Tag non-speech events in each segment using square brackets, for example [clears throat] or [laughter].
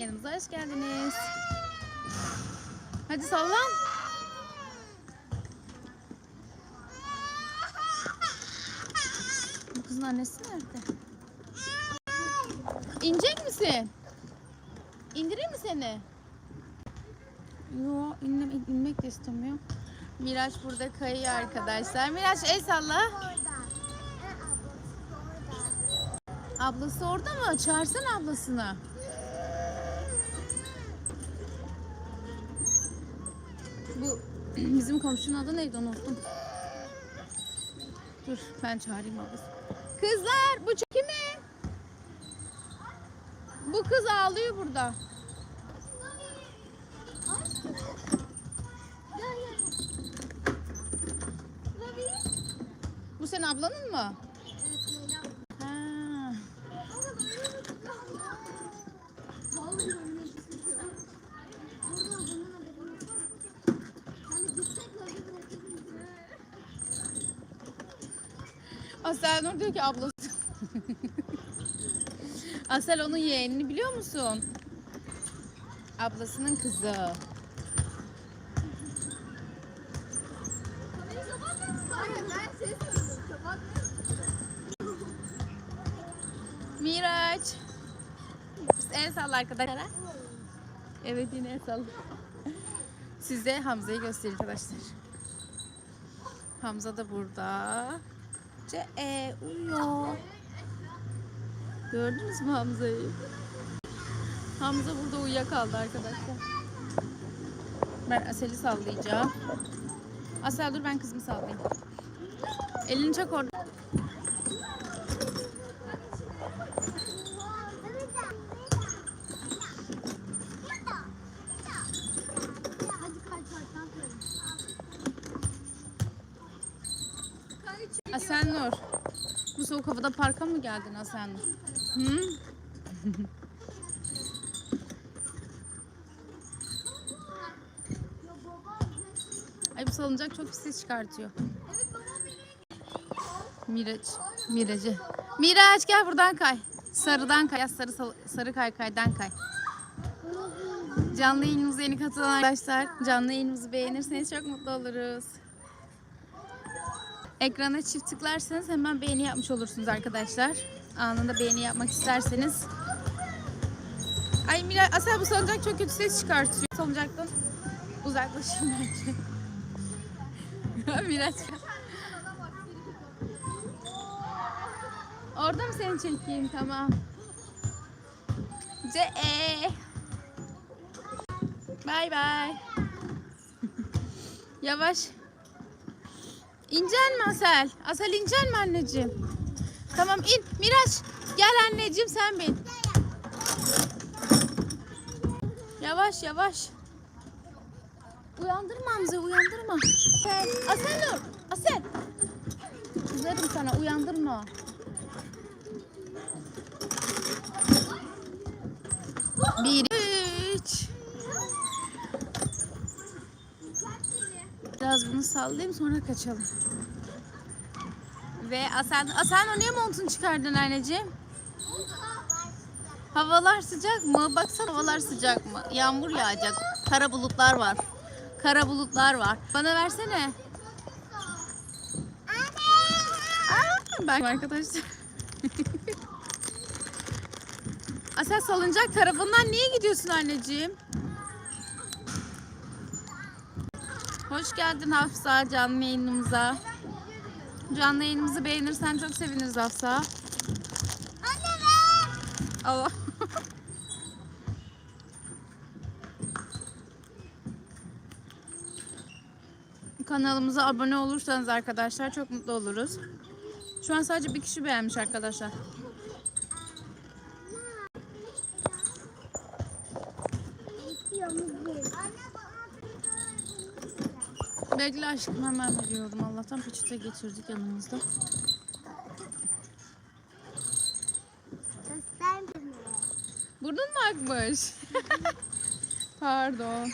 Yanımıza hoş geldiniz. Hadi sallan. Bu kızın annesi nerede? İnecek misin? İndireyim mi seni? Yo inme, inmek de istemiyor. Miraç burada kayıyor arkadaşlar. Miraç el salla. Ablası orada mı? Çağırsana ablasını. Bu [clears throat] bizim komşunun adı neydi unuttum. Dur ben çağırayım ablası. Kızlar bu kimi? Bu kız ağlıyor burada. Bu senin ablanın mı? Asel Nur diyor ki ablası. [laughs] Asel onun yeğenini biliyor musun? Ablasının kızı. Miraç. El salla arkadaşlar. Evet yine el salla. Size Hamza'yı göstereyim arkadaşlar. Hamza da burada. Ce e, uyuyor. Gördünüz mü Hamza'yı? Hamza burada uyuyakaldı arkadaşlar. Ben Asel'i sallayacağım. Asel dur ben kızımı sallayayım. Elini çek orada. Asenur. Bu soğuk havada parka mı geldin Asenur? Hı? Ay bu salıncak çok ses çıkartıyor. Miraç. Miracı. Miraç gel buradan kay. Sarıdan kay. Sarı sarı kaykaydan kay. Canlı yayınımıza yeni katılan arkadaşlar canlı yayınımızı beğenirseniz çok mutlu oluruz. Ekrana çift tıklarsanız hemen beğeni yapmış olursunuz arkadaşlar. Anında beğeni yapmak isterseniz. Ay Mira, Asel bu salıncak çok kötü ses çıkartıyor. Salıncaktan uzaklaşayım bence. [laughs] Miraç. Orada mı seni çekeyim? Tamam. C E. Bay bay. [laughs] Yavaş. İncel mi Asel? Asel incel mi anneciğim? Tamam in. Miraç gel anneciğim sen bin. Yavaş yavaş. Uyandırma Hamza uyandırma. Asel, dur. Asel. Kızarım sana uyandırma. Bir, üç. Biraz bunu sallayayım sonra kaçalım. Ve Asen, Asen o niye montunu çıkardın anneciğim? Havalar sıcak mı? Baksana havalar sıcak mı? Yağmur yağacak. Kara bulutlar var. Kara bulutlar var. Bana versene. Ben arkadaşlar. [laughs] Asel salıncak tarafından niye gidiyorsun anneciğim? Hoş geldin Hafsa canlı yayınımıza. Canlı yayınımızı beğenirsen çok seviniriz Hafsa. Allah. Kanalımıza abone olursanız arkadaşlar çok mutlu oluruz. Şu an sadece bir kişi beğenmiş arkadaşlar. Bekle aşkım hemen veriyorum. Allah'tan peçete getirdik yanımızda. Burnun mu akmış? [laughs] Pardon.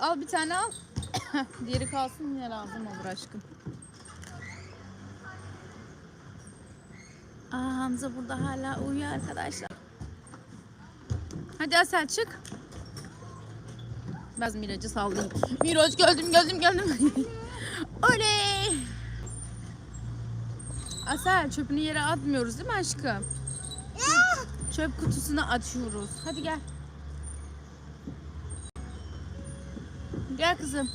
Al bir tane al. [coughs] Diğeri kalsın yine lazım olur aşkım. Aa, Hamza burada hala uyuyor arkadaşlar. Hadi Asel çık. Biraz Miraç'ı sallayayım. Miraç geldim geldim geldim. [laughs] Oley. Asel çöpünü yere atmıyoruz değil mi aşkım? Çöp kutusuna atıyoruz. Hadi gel. Gel kızım.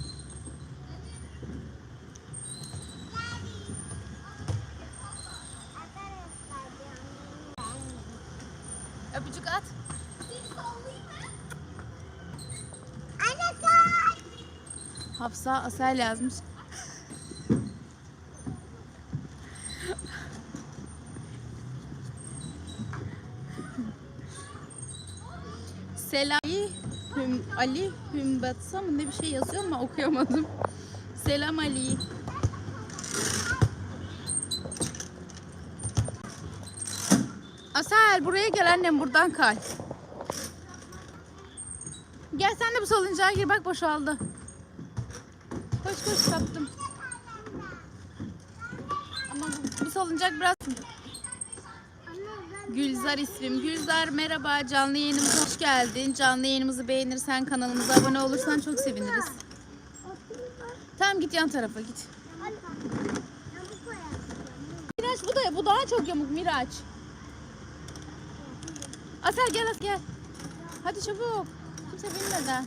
Öpücük at. Hafsa Asel yazmış. Selam Hüm, Ali Hümbatsa mı ne bir şey yazıyor ama okuyamadım. Selam Ali. Asel buraya gel annem buradan kay. Gel sen de bu salıncağa gir bak boşaldı. Koş koş kaptım. Ama bu, bu salıncak biraz... Gülzar ismim. Gülzar merhaba canlı yayınımıza hoş geldin. Canlı yayınımızı beğenirsen kanalımıza abone olursan çok seviniriz. Tamam git yan tarafa git. Miraç bu da bu daha çok yamuk Miraç. Asel gel Asel gel. Hadi çabuk. Kimse bilmeden.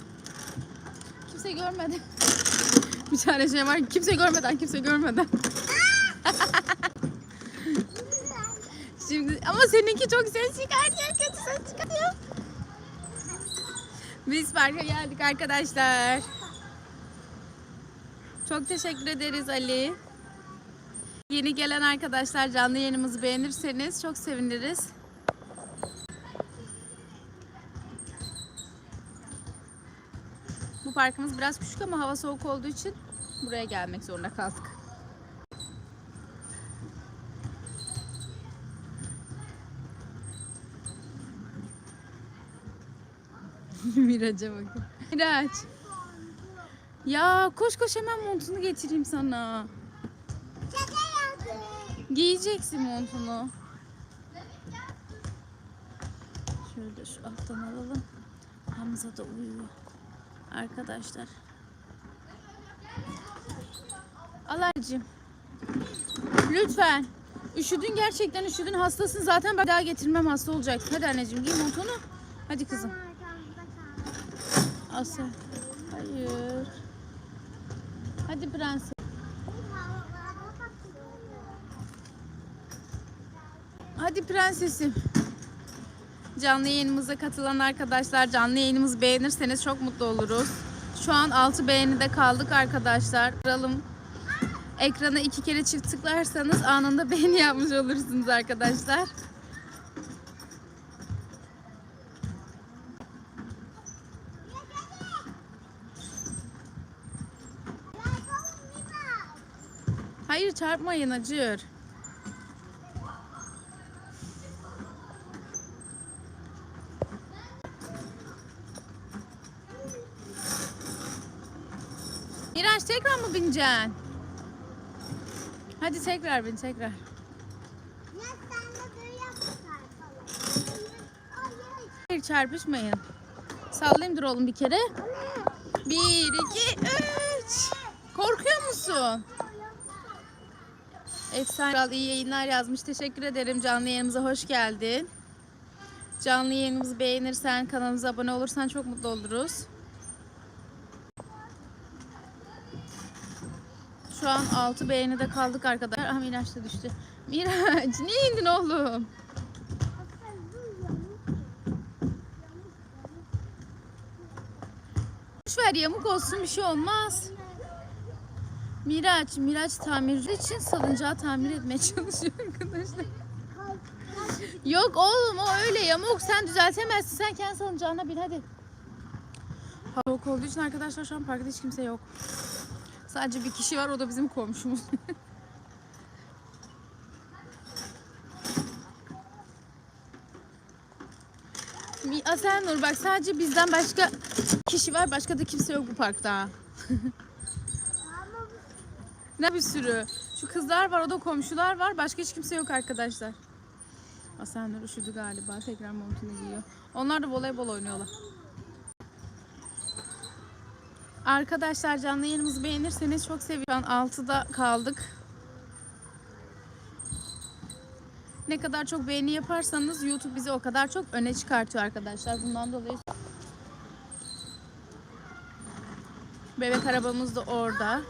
Kimse görmeden. [laughs] Bir tane şey var. Kimse görmeden, kimse görmeden. [laughs] Şimdi ama seninki çok ses çıkartıyor, kötü ses çıkartıyor. Biz parka geldik arkadaşlar. Çok teşekkür ederiz Ali. Yeni gelen arkadaşlar canlı yayınımızı beğenirseniz çok seviniriz. Bu parkımız biraz küçük ama hava soğuk olduğu için buraya gelmek zorunda kaldık. [laughs] Miraç'a bakın. Miraç. Ya koş koş hemen montunu getireyim sana. Giyeceksin montunu. Şöyle şu alttan alalım. Hamza da uyuyor. Arkadaşlar. Al anneciğim. Lütfen. Üşüdün gerçekten üşüdün. Hastasın zaten ben daha getirmem hasta olacak. Hadi anneciğim giy montunu. Hadi kızım. Asel. Hayır. Hadi prenses. Hadi prensesim. Canlı yayınımıza katılan arkadaşlar canlı yayınımızı beğenirseniz çok mutlu oluruz. Şu an 6 beğenide kaldık arkadaşlar. Aralım. Ekrana iki kere çift tıklarsanız anında [laughs] beğeni yapmış olursunuz arkadaşlar. Hayır çarpmayın acır. Miraç tekrar mı bineceksin? Hadi tekrar bin tekrar. Hayır çarpışmayın. Sallayayım dur oğlum bir kere. Bir, iki, üç. Korkuyor musun? Efsane Kral iyi yayınlar yazmış. Teşekkür ederim. Canlı yayınımıza hoş geldin. Canlı yayınımızı beğenirsen, kanalımıza abone olursan çok mutlu oluruz. Şu an 6 beğenide kaldık arkadaşlar. Ah Miraç da düştü. Miraç [laughs] niye indin oğlum? Ver yamuk olsun bir şey olmaz. Miraç, Miraç tamirci için salıncağı tamir etmeye [laughs] çalışıyor arkadaşlar. Yok oğlum o öyle yamuk sen düzeltemezsin. Sen kendi salıncağına bin hadi. Hava olduğu için arkadaşlar şu an parkta hiç kimse yok. Sadece bir kişi var o da bizim komşumuz. [laughs] Bir Asenur bak sadece bizden başka kişi var başka da kimse yok bu parkta. [laughs] ne bir sürü. Şu kızlar var o da komşular var başka hiç kimse yok arkadaşlar. Asenler üşüdü galiba. Tekrar montunu giyiyor. Onlar da voleybol oynuyorlar. Arkadaşlar canlı yayınımızı beğenirseniz çok an 6'da kaldık. Ne kadar çok beğeni yaparsanız YouTube bizi o kadar çok öne çıkartıyor arkadaşlar. Bundan dolayı Bebek arabamız da orada.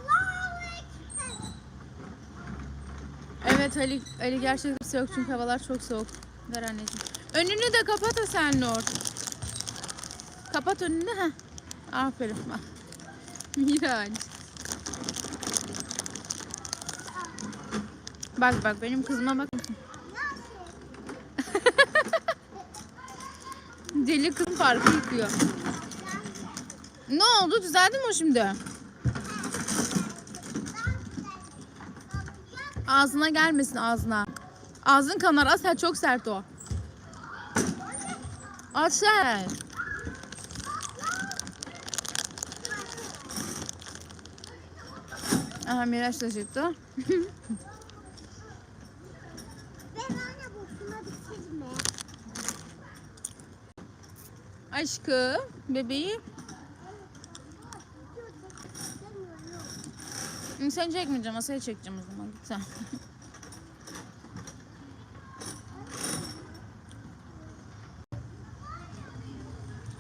Evet Ali, Ali gerçekten yok çünkü havalar çok soğuk. Ver anneciğim. Önünü de kapat sen Nur. Kapat önünü ha. Aferin bak. [laughs] Miraç. Bak bak benim kızıma bak. [laughs] Deli kız parkı yıkıyor. Ne oldu? Düzeldi mi o şimdi? Ağzına gelmesin ağzına. Ağzın kanar. Asel çok sert o. Asel. Aha Miraç da çıktı. [laughs] Aşkım, bebeğim. Hı, Sen çekmeyeceğim, masaya çekeceğim o zaman. Git sen. [laughs]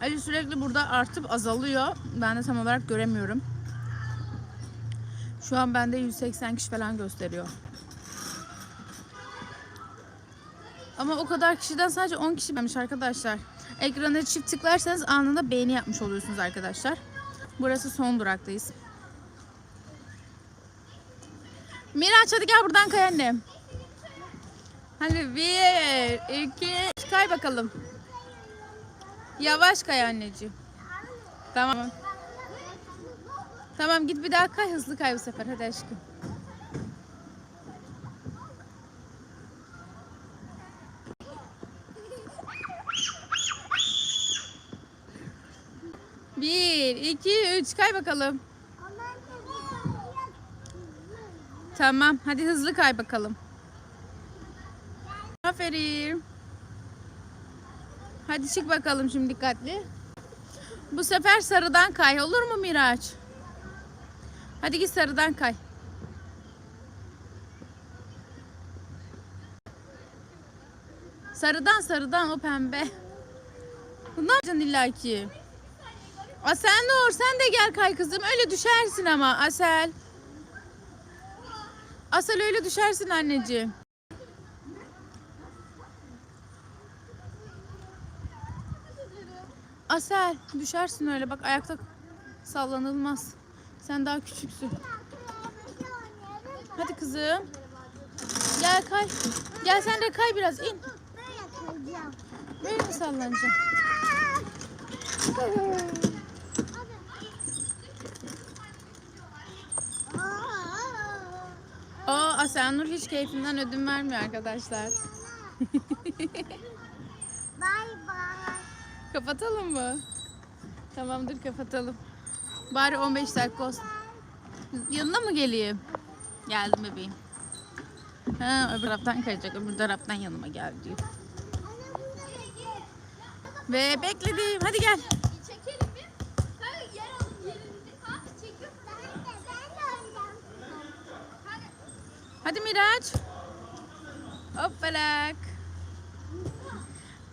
Ali sürekli burada artıp azalıyor. Ben de tam olarak göremiyorum. Şu an bende 180 kişi falan gösteriyor. Ama o kadar kişiden sadece 10 kişi beğenmiş arkadaşlar. Ekrana çift tıklarsanız anında beğeni yapmış oluyorsunuz arkadaşlar. Burası son duraktayız. Miraç hadi gel buradan kay annem. Hadi bir, iki, kay bakalım. Yavaş kay anneciğim. Tamam. Tamam git bir daha kay hızlı kay bu sefer hadi aşkım. Bir, iki, üç kay bakalım. Tamam hadi hızlı kay bakalım. Aferin. Hadi çık bakalım şimdi dikkatli. Bu sefer sarıdan kay olur mu Miraç? Hadi git sarıdan kay. Sarıdan sarıdan o pembe. Ne yapacaksın illa ki? Asel Nur sen de gel kay kızım. Öyle düşersin ama Asel. Asel öyle düşersin anneciğim. Asel düşersin öyle bak ayakta sallanılmaz. Sen daha küçüksün. Hadi kızım. Gel kay. Gel sen de kay biraz in. Böyle mi sallanacaksın? O Asel Nur hiç keyfinden ödün vermiyor arkadaşlar. [laughs] Bay bay. Kapatalım mı? Tamamdır kapatalım. Bari 15 dakika olsun. Yanına mı geleyim? Geldim bebeğim. Ha, öbür taraftan kayacak. Öbür taraftan yanıma gel diyor. Ve bekledim. Hadi gel. Hadi. Hadi Miraç. Hoppalak.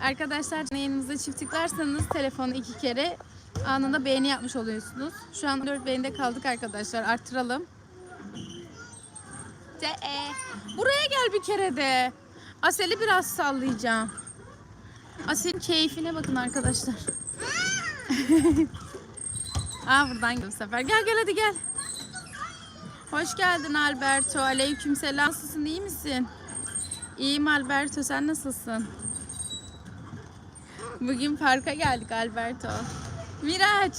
Arkadaşlar yayınımıza çift tıklarsanız telefonu iki kere anında beğeni yapmış oluyorsunuz. Şu an 4 beğenide kaldık arkadaşlar. Arttıralım. De e. Buraya gel bir kere de. Asel'i biraz sallayacağım. Asel'in keyfine bakın arkadaşlar. [laughs] Aa buradan gel bu sefer. Gel gel hadi gel. Hoş geldin Alberto. Aleykümselam. Nasılsın? iyi misin? İyiyim Alberto. Sen nasılsın? Bugün parka geldik Alberto. Miraç.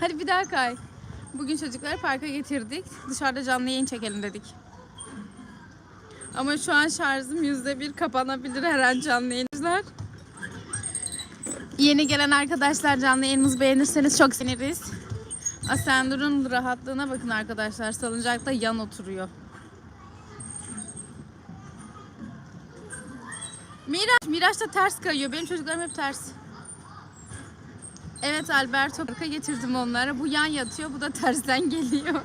Hadi bir daha kay. Bugün çocukları parka getirdik. Dışarıda canlı yayın çekelim dedik. Ama şu an şarjım yüzde bir kapanabilir her an canlı yayınlar. Yeni gelen arkadaşlar canlı yayınımızı beğenirseniz çok seviniriz. Asendur'un rahatlığına bakın arkadaşlar. Salıncakta yan oturuyor. Miraç, Miraç da ters kayıyor. Benim çocuklarım hep ters. Evet Alberto parka getirdim onlara. Bu yan yatıyor, bu da tersten [laughs] geliyor.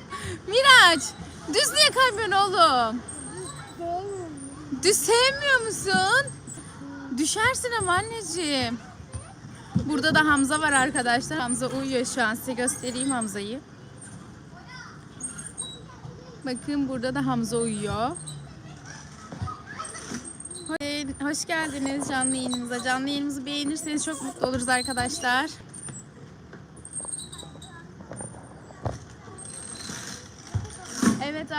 Miraç, düz niye kaymıyorsun oğlum? Düz sevmiyor musun? Düşersin ama anneciğim. Burada da Hamza var arkadaşlar. Hamza uyuyor şu an. Size göstereyim Hamza'yı. Bakın burada da Hamza uyuyor. Hoş geldiniz canlı yayınımıza. Canlı yayınımızı beğenirseniz çok mutlu oluruz arkadaşlar.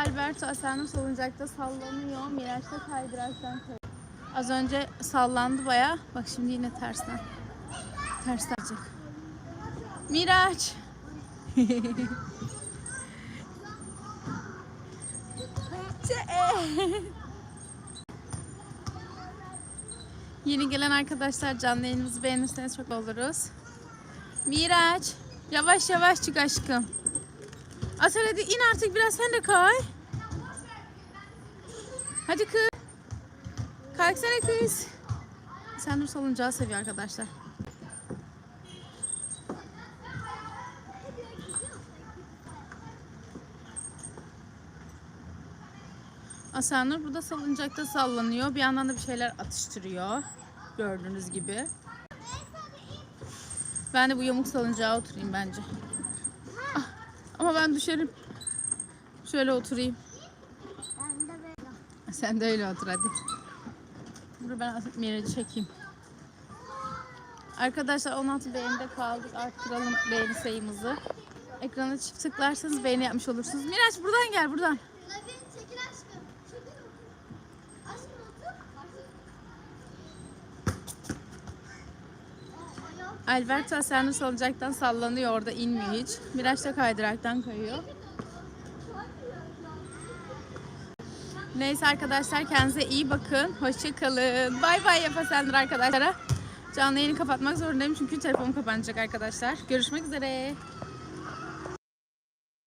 Alberto Asen'in salıncakta sallanıyor. Miraç da kaydıraktan. Az önce sallandı baya. Bak şimdi yine tersten. Ters gelecek. Miraç. [laughs] Yeni gelen arkadaşlar canlı yayınımızı beğenirseniz çok oluruz. Miraç. Yavaş yavaş çık aşkım. Atar hadi in artık biraz sen de kay. Hadi kız. Kalksana kız. Sen dur salıncağı seviyor arkadaşlar. Asanur burada salıncakta sallanıyor. Bir yandan da bir şeyler atıştırıyor. Gördüğünüz gibi. Ben de bu yamuk salıncağa oturayım bence. Ama ben düşerim. Şöyle oturayım. Ben de böyle. Sen de öyle otur hadi. Dur ben Miraç'ı çekeyim. Arkadaşlar 16 beğenide kaldık. Arttıralım beğeni sayımızı. Ekrana çift tıklarsanız beğeni yapmış olursunuz. Miraç buradan gel buradan. Lavin çekil aşkım. Çekil. Aşkım otur. Alo. Alberto Asenus salıncaktan sallanıyor orada inmiyor hiç. Miraç da kaydıraktan kayıyor. Neyse arkadaşlar kendinize iyi bakın. Hoşça kalın. Bay bay yapasendir arkadaşlara. Canlı yayını kapatmak zorundayım çünkü telefonum kapanacak arkadaşlar. Görüşmek üzere.